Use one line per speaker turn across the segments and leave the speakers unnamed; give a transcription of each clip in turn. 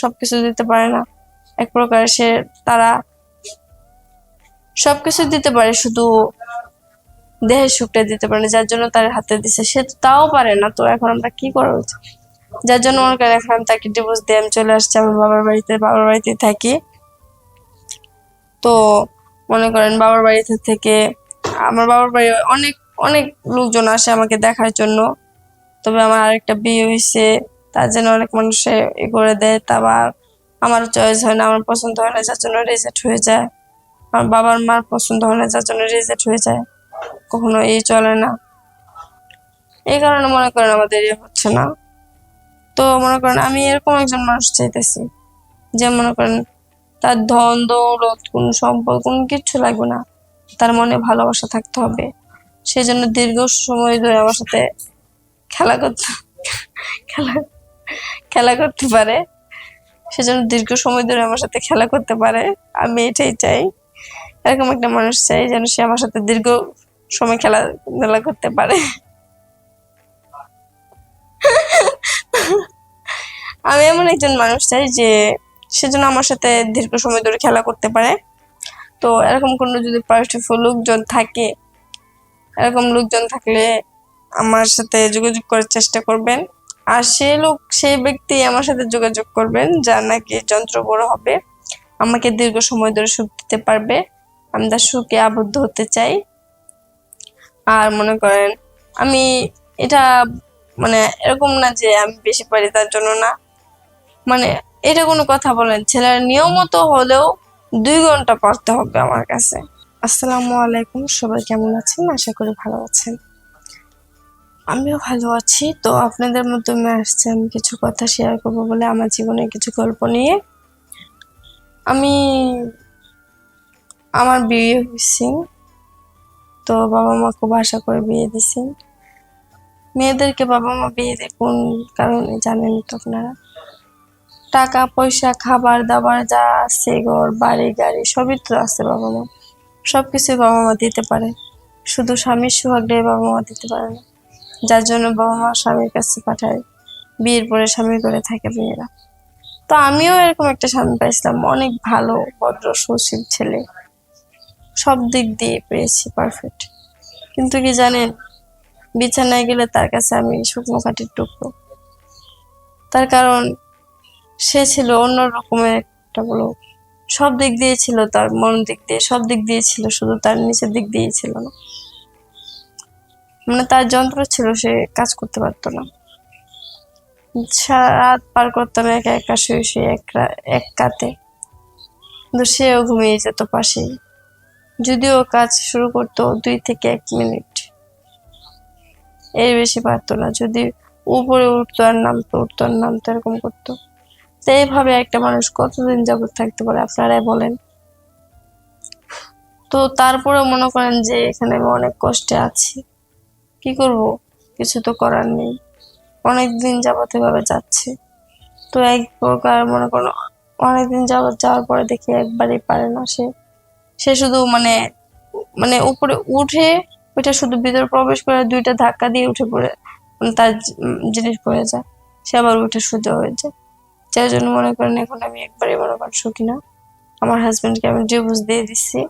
সবকিছু দিতে পারে না। এক প্রকার সে তারা সবকিছু দিতে পারে, শুধু দেহের সুখটা দিতে পারে যার জন্য তার হাতে দিছে। সে তো তাও পারে না, তো এখন আমরা কি করা উচিত? যার জন্য মনে করেন এখন তাকে ডিভোর্স দিয়ে আমি চলে আসছি, আমার বাবার বাড়িতে বাবার বাড়িতে থাকি। তো মনে করেন বাবার বাড়িতে থেকে আমার বাবার বাড়ি অনেক অনেক লোকজন আসে আমাকে দেখার জন্য। তবে আমার আরেকটা বিয়ে হয়েছে তার জন্য অনেক মানুষে এ করে দেয়। তা আবার আমার চয়েস হয় না, আমার পছন্দ হয় না, যার জন্য রিজেক্ট হয়ে যায়। আমার বাবার মার পছন্দ হয় না, যার জন্য রিজেক্ট হয়ে যায়। কখনো এই চলে না। এই কারণে মনে করেন আমাদের ইয়ে হচ্ছে না। তো মনে করেন আমি এরকম একজন মানুষ চাইতেছি, যে মনে করেন তার ধন, দৌলত, কোন সম্পদ, কোনো কিচ্ছু লাগবে না। তার মনে ভালোবাসা থাকতে হবে। সেই জন্য দীর্ঘ সময় ধরে আমার সাথে খেলা করতে খেলা খেলা করতে পারে। সেজন্য দীর্ঘ সময় ধরে আমার সাথে খেলা করতে পারে। আমি এটাই চাই। এরকম একটা মানুষ চাই যেন সে আমার সাথে দীর্ঘ সময় খেলা খেলা করতে পারে। আমি এমন একজন মানুষ চাই যে সেজন্য আমার সাথে দীর্ঘ সময় ধরে খেলা করতে পারে। তো এরকম কোনো যদি পার্টিফুল লোকজন থাকে, এরকম লোকজন থাকলে আমার সাথে যোগাযোগ করার চেষ্টা করবেন। আর সে লোক, সেই ব্যক্তি আমার সাথে যোগাযোগ করবেন, যার নাকি যন্ত্র বড় হবে। আমাকে দীর্ঘ সময় ধরে সুখ দিতে পারবে। আমি তার সুখে আবদ্ধ হতে চাই। আর মনে করেন, আমি এটা মানে এরকম না যে আমি বেশি পারি তার জন্য না। মানে এটা কোনো কথা বলেন, ছেলের নিয়মিত হলেও দুই ঘণ্টা পড়তে হবে আমার কাছে। আসসালামু আলাইকুম, সবাই কেমন আছেন? আশা করি ভালো আছেন। আমিও ভালো আছি। তো আপনাদের মাধ্যমে আসছে আমি কিছু কথা শেয়ার করব বলে আমার জীবনের কিছু গল্প নিয়ে। আমি, আমার বিয়ে হয়েছে। তো বাবা মা খুব আশা করে বিয়ে দিছে মেয়েদেরকে বাবা মা বিয়ে দেয় কোন কারণে জানেন তো আপনারা? টাকা, পয়সা, খাবার, দাবার যা আছে, ঘর, বাড়ি, গাড়ি, সবই তো আছে বাবা মা। সব কিছুই বাবা মা দিতে পারে। শুধু স্বামীর সোহাগটাই বাবা মা দিতে পারে না। যার জন্য বাবা মা স্বামীর কাছে পাঠায়, বিয়ের পরে স্বামীর করে থাকে মেয়েরা। তো আমিও এরকম একটা স্বামী পাইছিলাম, অনেক ভালো, ভদ্র সুশীল ছেলে। সব দিক দিয়ে পেয়েছি পারফেক্ট কিন্তু কি জানেন, বিছানায় গেলে তার কাছে আমি শুকনো কাঠির টুকরো। তার কারণ, সে ছিল অন্য রকমের একটা বলো। সব দিক দিয়ে ছিল তার মন দিক দিয়ে, সব দিক দিয়ে ছিল, শুধু তার নিচের দিক দিয়ে ছিল না। মানে তার যন্ত্র ছিল, সে কাজ করতে পারতো না। সারা রাত পার করতাম একা একা শুয়ে শুয়ে এক কাতে। কিন্তু সেও ঘুমিয়ে যেত পাশেই। যদিও কাজ শুরু করতো দুই থেকে এক মিনিট। এর বেশি পারতো না। যদি উপরে উঠতো আর নামতো, উঠতো আর নামতো এরকম করতো। তো এইভাবে একটা মানুষ কতদিন যাবত থাকতে পারে, আপনারাই বলেন। তো তারপরে মনে করেন যে এখানে আমি অনেক কষ্টে আছি। কি করব? কিছু তো করার নেই। অনেক দিন যাবত এভাবে যাচ্ছে। তো এক প্রকার মনে করো, অনেকদিন যাবত যাওয়ার পরে দেখি একবারই পারে না সে। সে শুধু মানে মানে উপরে উঠে ওইটা শুধু ভিতরে প্রবেশ করে দুইটা ধাক্কা দিয়ে উঠে পড়ে মানে তার জিনিস পড়ে যায়। সে আবার উঠে সোজা হয়ে যায়। যার জন্য মনে করেন এখন আমি একবারই মনে করেন সুখী না। আমার হাজবেন্ডকে আমি ডিভোর্স দিয়ে দিচ্ছি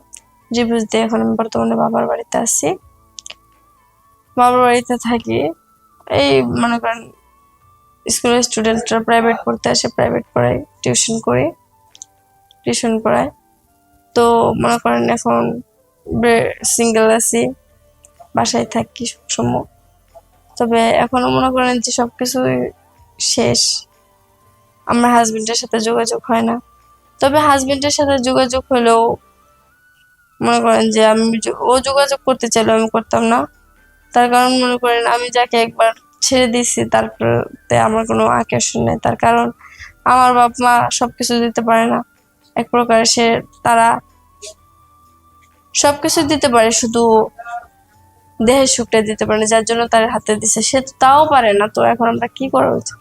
ডিভোর্স দিয়ে এখন আমি বর্তমানে বাবার বাড়িতে আছি। বাবার বাড়িতে থাকি। এই মনে করেন স্কুলের স্টুডেন্টরা প্রাইভেট পড়তে আসে প্রাইভেট পড়াই টিউশন করি টিউশন পড়াই তো মনে করেন এখন সিঙ্গেল আছি, বাসায় থাকি সবসময়। তবে এখনও মনে করেন যে সবকিছুই শেষ। আমার হাজবেন্ডের সাথে যোগাযোগ হয় না। তবে হাজবেন্ডের সাথে যোগাযোগ হলেও মনে করেন যে আমি ও যোগাযোগ করতে চাইলেও আমি করতাম না। তার কারণ মনে করেন আমি যাকে একবার ছেড়ে দিয়েছি, তারপরে আমার কোনো আকর্ষণ নেই। তার কারণ আমার বাপ মা সবকিছু দিতে পারে না। এক প্রকার সে তারা সবকিছু দিতে পারে, শুধু দেহের সুখটা দিতে পারে না, যার জন্য তার হাতে দিছে। সে তাও পারে না, তো এখন আমরা কি করা উচিত?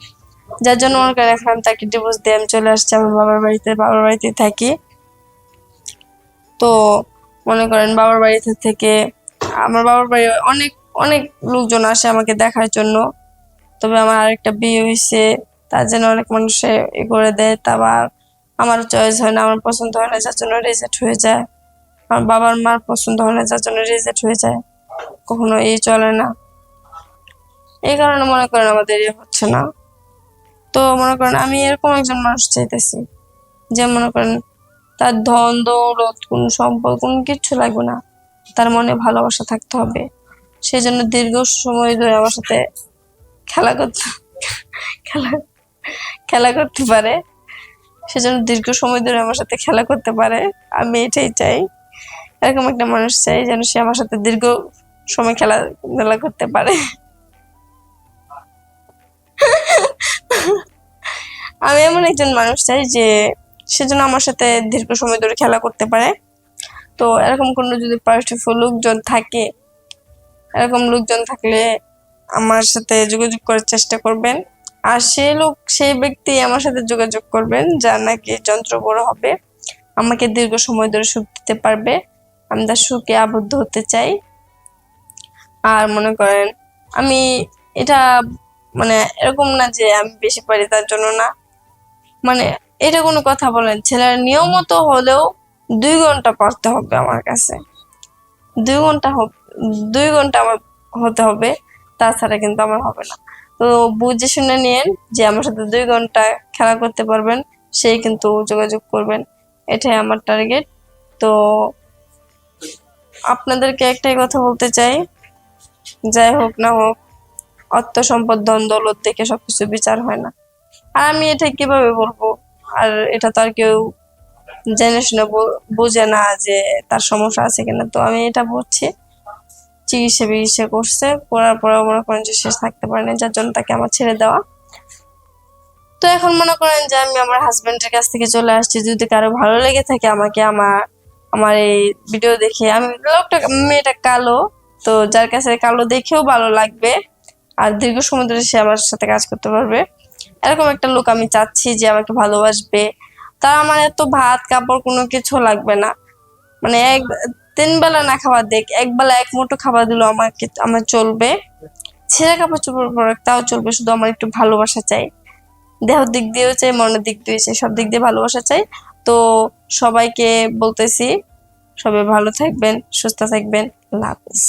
যার জন্য মনে করেন এখন তাকে ডিভোর্স দিয়ে আমি চলে আসছি, আমার বাবার বাড়িতে বাবার বাড়িতে থাকি। তো মনে করেন বাবার বাড়িতে থেকে আমার বাবার বাড়ি অনেক অনেক লোকজন আসে আমাকে দেখার জন্য। তবে আমার আরেকটা বিয়ে হয়েছে তার জন্য অনেক মানুষে এ করে দেয় তারপর আমার চয়েস হয় না, আমার পছন্দ হয় না, যার জন্য রিজেক্ট হয়ে যায়। আমার বাবার মার পছন্দ হয় না, যার জন্য রিজেক্ট হয়ে যায়। কখনো এই চলে না। এই কারণে মনে করেন আমাদের ইয়ে হচ্ছে না। তো মনে করেন আমি এরকম একজন মানুষ চাইতেছি, যে মনে করেন তার ধন, দৌলত, কোনো সম্পদ, কোনো কিচ্ছু লাগবে না। তার মনে ভালোবাসা থাকতে হবে। সেই জন্য দীর্ঘ সময় ধরে আমার সাথে খেলা করতে খেলা খেলা করতে পারে। সেজন্য দীর্ঘ সময় ধরে আমার সাথে খেলা করতে পারে। আমি এটাই চাই। এরকম একটা মানুষ চাই যেন সে আমার সাথে দীর্ঘ সময় খেলা খেলা করতে পারে। আমি এমন একজন মানুষ চাই যে সেজন্য আমার সাথে দীর্ঘ সময় ধরে খেলা করতে পারে। তো এরকম কোনো যদি পার্টিফুল লোকজন থাকে এরকম লোকজন থাকলে আমার সাথে যোগাযোগ করার চেষ্টা করবেন। আর সে লোক সেই ব্যক্তি আমার সাথে যোগাযোগ করবেন, যার নাকি যন্ত্র বড় হবে। আমাকে দীর্ঘ সময় ধরে সুখ দিতে পারবে। আমি তার সুখে আবদ্ধ হতে চাই। আর মনে করেন, আমি এটা মানে এরকম না যে আমি বেশি পারি তার জন্য না। মানে এটা কোনো কথা বলেন, ছেলের নিয়মিত হলেও দুই ঘণ্টা পড়তে হবে আমার কাছে। দুই ঘণ্টা হোক- দুই ঘণ্টা আমার হতে হবে, তাছাড়া কিন্তু আমার হবে না। তো বুঝে শুনে নিয়েন যে আমার সাথে দুই ঘণ্টা খেলা করতে পারবেন সেই কিন্তু যোগাযোগ করবেন। এটাই আমার টার্গেট। তো আপনাদেরকে একটাই কথা বলতে চাই, যাই হোক না হোক, অর্থ সম্পদ, ধন, দৌলত দেখে সবকিছু বিচার হয় না। আর আমি এটা কীভাবে বলব? আর এটা তো আর কেউ জেনে শুনে বুঝে না যে তার সমস্যা আছে কিনা। তো আমি এটা বলছি চিকিৎসা বিকিৎসা করছে, করার পরে মনে করেন যে শেষ থাকতে পারেনি, যার জন্য তাকে আমার ছেড়ে দেওয়া। তো এখন মনে করেন যে আমি আমার হাজবেন্ডের কাছ থেকে চলে আসছি, যদি কারও ভালো লেগে থাকে আমাকে আমার আমার এই ভিডিও দেখে। আমি লোকটা মেয়েটা কালো, তো যার কাছে কালো দেখেও ভালো লাগবে। আর দীর্ঘ সময় ধরে সে আমার সাথে কাজ করতে পারবে। এরকম একটা লোক আমি চাচ্ছি যে আমাকে ভালোবাসবে। তার আমার এত ভাত, কাপড় কোনো কিছু লাগবে না। মানে এক তিন বেলা না খাবার দেখ এক বেলা এক মুঠো খাবার দিলো আমাকে, আমার চলবে। ছেঁড়া কাপড় চোপড় পরে তাও চলবে, শুধু আমার একটু ভালোবাসা চাই। দেহ দিক দিয়েও চাই, মনের দিক দিয়ে চাই, সব দিক দিয়ে ভালোবাসা চাই। তো সবাইকে বলতেছি, সবাই ভালো থাকবেন, সুস্থ থাকবেন, আল্লাহ হাফিজ।